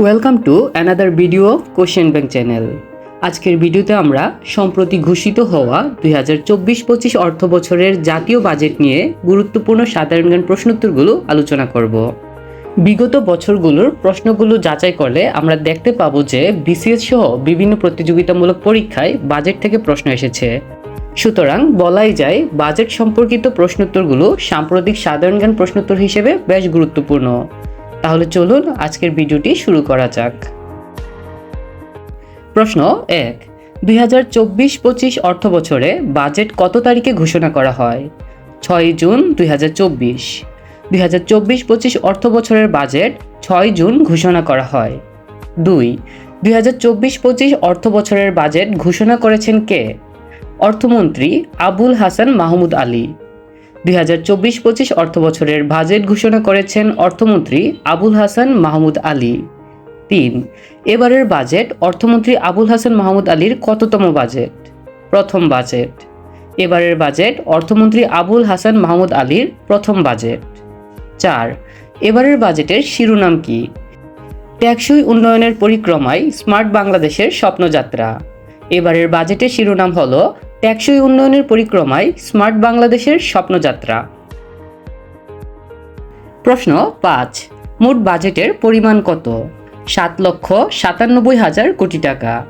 Welcome to another video question bank channel আজকের ভিডিওতে আমরা সম্প্রতি ঘোষিত হওয়া দুই হাজার চব্বিশ পঁচিশ অর্থ বছরের জাতীয় বাজেট নিয়ে গুরুত্বপূর্ণ সাধারণ জ্ঞান প্রশ্নোত্তরগুলো আলোচনা করব। বিগত বছরগুলোর প্রশ্নগুলো যাচাই করলে আমরা দেখতে পাবো যে বিসিএস সহ বিভিন্ন প্রতিযোগিতামূলক পরীক্ষায় বাজেট থেকে প্রশ্ন এসেছে। সুতরাং বলাই যায় বাজেট সম্পর্কিত প্রশ্নোত্তরগুলো সাম্প্রতিক সাধারণ জ্ঞান প্রশ্নোত্তর হিসেবে বেশ গুরুত্বপূর্ণ। তাহলে চলুন আজকের ভিডিওটি শুরু করা যাক। প্রশ্ন এক, দুই হাজার চব্বিশ পঁচিশ অর্থ বছরে বাজেট কত তারিখে ঘোষণা করা হয়? ছয় জুন দুই হাজার চব্বিশ। দুই হাজার চব্বিশ পঁচিশ অর্থ বছরের বাজেট ছয় জুন ঘোষণা করা হয়। দুই দুই হাজার চব্বিশ পঁচিশ অর্থ বছরের বাজেট ঘোষণা করেছেন কে? অর্থমন্ত্রী আবুল হাসান মাহমুদ আলী। দুই হাজার চব্বিশ পঁচিশ অর্থ বছরের বাজেট ঘোষণা করেছেন অর্থমন্ত্রী আবুল হাসান মাহমুদ আলী। তিন, এবারের বাজেট অর্থমন্ত্রী আবুল হাসান মাহমুদ আলীর কততম বাজেট? প্রথম বাজেট। এবারের বাজেট অর্থমন্ত্রী আবুল হাসান মাহমুদ আলীর প্রথম বাজেট। চার, এবারের বাজেটের শিরোনাম কি? টেকসই উন্নয়নের পরিক্রমায় স্মার্ট বাংলাদেশের স্বপ্নযাত্রা। এবারের বাজেটের শিরোনাম হল টেকসই উন্নয়নের পরিক্রমায় স্মার্ট বাংলাদেশের স্বপ্নযাত্রা। প্রশ্ন পাঁচ, মোট বাজেটের পরিমাণ কত? সাত লক্ষ সাতানব্বই হাজার কোটি টাকা।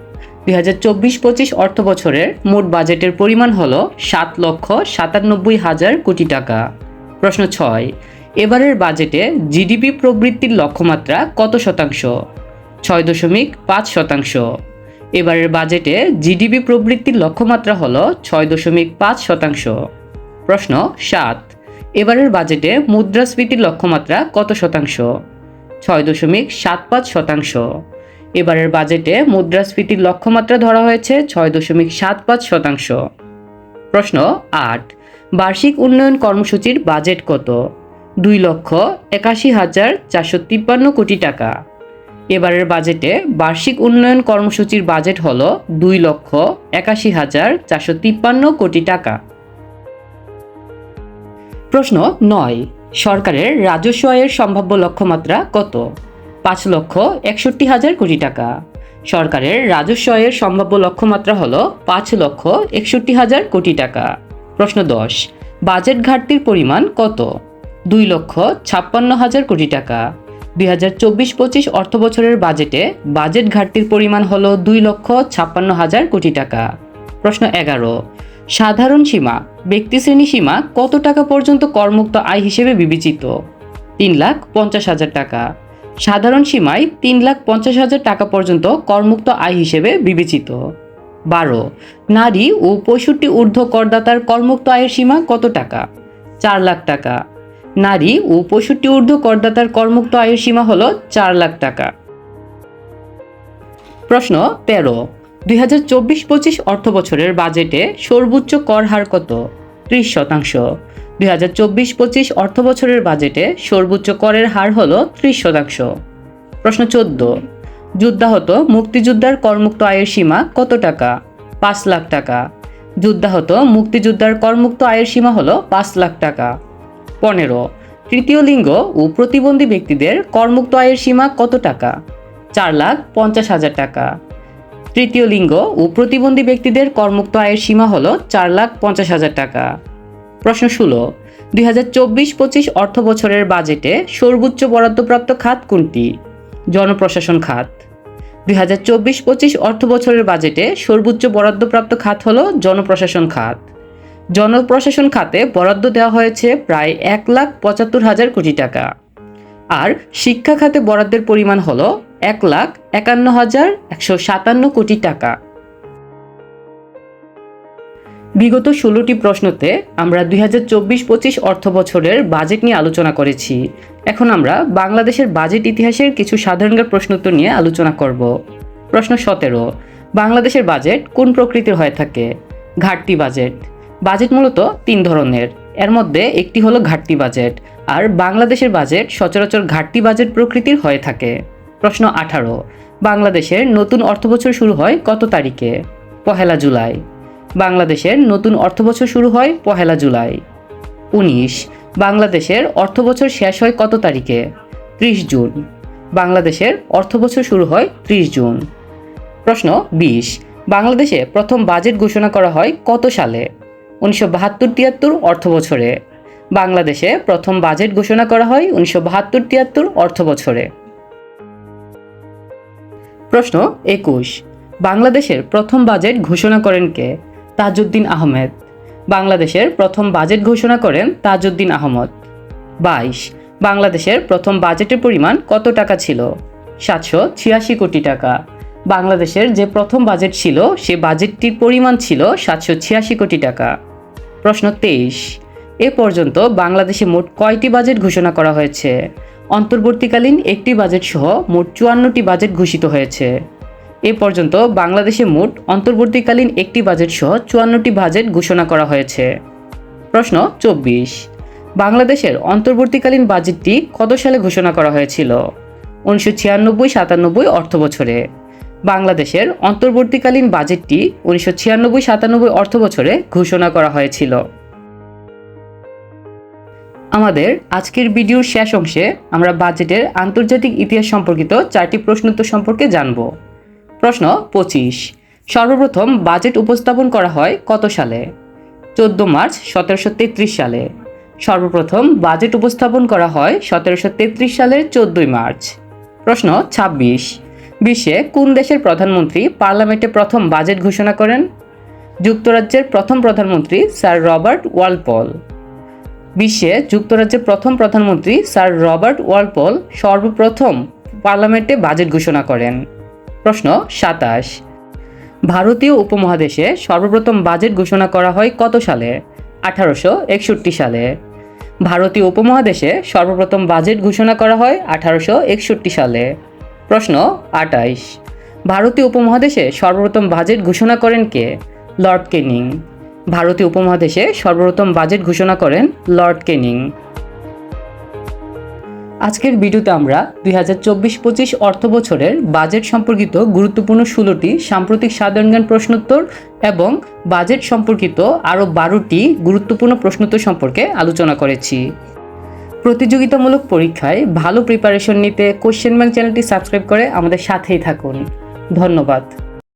দুই হাজার চব্বিশ পঁচিশ অর্থ বছরের মোট বাজেটের পরিমাণ হল সাত লক্ষ সাতানব্বই হাজার কোটি টাকা। প্রশ্ন ছয়, এবারের বাজেটে জিডিপি প্রবৃত্তির লক্ষ্যমাত্রা কত শতাংশ? ছয় দশমিক পাঁচ শতাংশ। এবারের বাজেটে জিডিপি প্রবৃত্তির লক্ষ্যমাত্রা হল ছয় দশমিক পাঁচ শতাংশ। প্রশ্ন সাত, এবারের বাজেটে মুদ্রাস্ফীতির লক্ষ্যমাত্রা কত শতাংশ? ছয় দশমিক সাত পাঁচ শতাংশ। এবারের বাজেটে মুদ্রাস্ফীতির লক্ষ্যমাত্রা ধরা হয়েছে ছয় দশমিক সাত পাঁচ শতাংশ। প্রশ্ন আট, বার্ষিক উন্নয়ন কর্মসূচির বাজেট কত? দুই লক্ষ একাশি হাজার চারশো তিপ্পান্ন কোটি টাকা। এবারের বাজেটে বার্ষিক উন্নয়ন কর্মসূচির বাজেট হল দুই লক্ষ একাশি হাজার চারশো তিপ্পান্ন কোটি টাকা। প্রশ্ন নয়, সরকারের রাজস্ব আয়ের সম্ভাব্য লক্ষ্যমাত্রা কত? পাঁচ লক্ষ একষট্টি হাজার কোটি টাকা। সরকারের রাজস্ব আয়ের সম্ভাব্য লক্ষ্যমাত্রা হল পাঁচ লক্ষ একষট্টি হাজার কোটি টাকা। প্রশ্ন দশ, বাজেট ঘাটতির পরিমাণ কত? দুই লক্ষ ছাপ্পান্ন হাজার কোটি টাকা। দুই হাজার চব্বিশ পঁচিশ অর্থ বছরের বাজেটে বাজেট ঘাটতির পরিমাণ হল দুই লক্ষ ছাপ্পান্ন হাজার কোটি টাকা। প্রশ্ন এগারো, সাধারণ সীমা ব্যক্তিশ্রেণী সীমা কত টাকা পর্যন্ত করমুক্ত আয় হিসেবে বিবেচিত? তিন লাখ পঞ্চাশ হাজার টাকা। সাধারণ সীমায় তিন লাখ পঞ্চাশ হাজার টাকা পর্যন্ত করমুক্ত আয় হিসেবে বিবেচিত। বারো, নারী ও পঁয়ষট্টি ঊর্ধ্ব করদাতার করমুক্ত আয়ের সীমা কত টাকা? চার লাখ টাকা। নারী ও পঁয়ষট্টি ঊর্ধ্ব করদাতার করমুক্ত আয়ের সীমা হল চার লাখ টাকা। প্রশ্ন, তেরো, দুই হাজার চব্বিশ পঁচিশ অর্থ বছরের বাজেটে সর্বোচ্চ কর হার কত? ত্রিশ শতাংশ। দুই হাজার চব্বিশ পঁচিশ অর্থ বছরের বাজেটে সর্বোচ্চ করের হার হল ত্রিশ শতাংশ। প্রশ্ন, চোদ্দ, যুদ্ধাহত মুক্তিযোদ্ধার করমুক্ত আয়ের সীমা কত টাকা? পাঁচ লাখ টাকা। যুদ্ধাহত মুক্তিযোদ্ধার করমুক্ত আয়ের সীমা হল পাঁচ লাখ টাকা। পনেরো। তৃতীয় লিঙ্গ ও প্রতিবন্ধী ব্যক্তিদের কর্মুক্ত আয়ের সীমা কত টাকা? চার লাখ পঞ্চাশ হাজার টাকা। তৃতীয় লিঙ্গ ও প্রতিবন্ধী ব্যক্তিদের কর্মুক্ত আয়ের সীমা হল চার লাখ পঞ্চাশ হাজার টাকা। প্রশ্ন ষোলো। দুই হাজার চব্বিশ পঁচিশ অর্থ বছরের বাজেটে সর্বোচ্চ বরাদ্দপ্রাপ্ত খাত কোনটি? জনপ্রশাসন খাত। দুই হাজার চব্বিশ পঁচিশ অর্থ বছরের বাজেটে সর্বোচ্চ বরাদ্দপ্রাপ্ত খাত হল জনপ্রশাসন খাত। জনপ্রশাসন খাতে বরাদ্দ দেওয়া হয়েছে প্রায় এক লাখ পঁচাত্তর হাজার কোটি টাকা। আর শিক্ষা খাতে বরাদ্দের পরিমাণ হল এক লাখ একান্ন হাজার একশো সাতান্ন কোটি টাকা। বিগত ষোলোটি প্রশ্নতে আমরা দুই হাজার চব্বিশ পঁচিশ অর্থ বছরের বাজেট নিয়ে আলোচনা করেছি। এখন আমরা বাংলাদেশের বাজেট ইতিহাসের কিছু সাধারণ প্রশ্নোত্তর নিয়ে আলোচনা করব। প্রশ্ন সতেরো, বাংলাদেশের বাজেট কোন প্রকৃতির হয়ে থাকে? ঘাটতি বাজেট। বাজেট মূলত তিন ধরনের। এর মধ্যে একটি হলো ঘাটতি বাজেট, আর বাংলাদেশের বাজেট সচরাচর ঘাটতি বাজেট প্রকৃতির হয়ে থাকে। প্রশ্ন আঠারো, বাংলাদেশের নতুন অর্থবছর শুরু হয় কত তারিখে? পহেলা জুলাই। বাংলাদেশের নতুন অর্থবছর শুরু হয় পহেলা জুলাই। উনিশ, বাংলাদেশের অর্থবছর শেষ হয় কত তারিখে? ত্রিশ জুন। বাংলাদেশের অর্থবছর শুরু হয় ত্রিশ জুন। প্রশ্ন বিশ, বাংলাদেশে প্রথম বাজেট ঘোষণা করা হয় কত সালে? উনিশশো বাহাত্তর তিয়াত্তর অর্থ বছরে। বাংলাদেশে প্রথম বাজেট ঘোষণা করা হয় উনিশশো বাহাত্তর তিয়াত্তর অর্থ বছরে। প্রশ্ন একুশ। বাংলাদেশের প্রথম বাজেট ঘোষণা করেন কে? তাজউদ্দিন আহমেদ। বাংলাদেশের প্রথম বাজেট ঘোষণা করেন তাজউদ্দিন আহমদ। বাইশ। বাংলাদেশের প্রথম বাজেটের পরিমাণ কত টাকা ছিল? সাতশো ছিয়াশি কোটি টাকা। বাংলাদেশের যে প্রথম বাজেট ছিল, সে বাজেটটির পরিমাণ ছিল সাতশো ছিয়াশি কোটি টাকা। প্রশ্ন তেইশ। এ পর্যন্ত বাংলাদেশে মোট কয়টি বাজেট ঘোষণা করা হয়েছে? অন্তর্বর্তীকালীন একটি বাজেট সহ মোট চুয়ান্নটি বাজেট ঘোষিত হয়েছে। এ পর্যন্ত বাংলাদেশে মোট অন্তর্বর্তীকালীন একটি বাজেট সহ চুয়ান্নটি বাজেট ঘোষণা করা হয়েছে। প্রশ্ন চব্বিশ। বাংলাদেশের অন্তর্বর্তীকালীন বাজেটটি কত সালে ঘোষণা করা হয়েছিল? উনিশশো ছিয়ানব্বই সাতানব্বই অর্থ বছরে বাংলাদেশের অন্তর্বর্তীকালীন বাজেটটি উনিশশো ছিয়ানব্বই সাতানব্বই অর্থ বছরে ঘোষণা করা হয়েছিল। আমাদের আজকের ভিডিওর শেষ অংশে আমরা বাজেটের আন্তর্জাতিক ইতিহাস সম্পর্কিত চারটি প্রশ্নোত্তর সম্পর্কে জানব। প্রশ্ন পঁচিশ, সর্বপ্রথম বাজেট উপস্থাপন করা হয় কত সালে? চোদ্দ মার্চ সতেরোশো তেত্রিশ সালে। সর্বপ্রথম বাজেট উপস্থাপন করা হয় সতেরোশো তেত্রিশ সালের চোদ্দই মার্চ। প্রশ্ন ২৬ বিশ্বে কোন দেশের প্রধানমন্ত্রী পার্লামেন্টে প্রথম বাজেট ঘোষণা করেন? যুক্তরাজ্যের প্রথম প্রধানমন্ত্রী স্যার রবার্ট ওয়ালপল। বিশ্বে যুক্তরাজ্যের প্রথম প্রধানমন্ত্রী স্যার রবার্ট ওয়ালপল সর্বপ্রথম পার্লামেন্টে বাজেট ঘোষণা করেন। প্রশ্ন সাতাশ। ভারতীয় উপমহাদেশে সর্বপ্রথম বাজেট ঘোষণা করা হয় কত সালে? আঠারোশো একষট্টি সালে। ভারতীয় উপমহাদেশে সর্বপ্রথম বাজেট ঘোষণা করা হয় আঠারোশো একষট্টি সালে। প্রশ্ন আটাইশ। ভারতীয় উপমহাদেশে সর্বপ্রথম বাজেট ঘোষণা করেন কে? Lord Canning. ভারতীয় উপমহাদেশে সর্বপ্রথম বাজেট ঘোষণা করেন লর্ড কেনিং। আজকের ভিডিওতে আমরা দুই হাজার চব্বিশ পঁচিশ অর্থ বছরের বাজেট সম্পর্কিত গুরুত্বপূর্ণ ষোলোটি সাম্প্রতিক সাধারণ জ্ঞান প্রশ্নোত্তর এবং বাজেট সম্পর্কিত আরও বারোটি গুরুত্বপূর্ণ প্রশ্নোত্তর সম্পর্কে আলোচনা করেছি। প্রতিযোগিতামূলক পরীক্ষায় ভালো প্রিপারেশন নিতে কোশ্চেন ব্যাংক চ্যানেলটি সাবস্ক্রাইব করে আমাদের সাথেই থাকুন। ধন্যবাদ।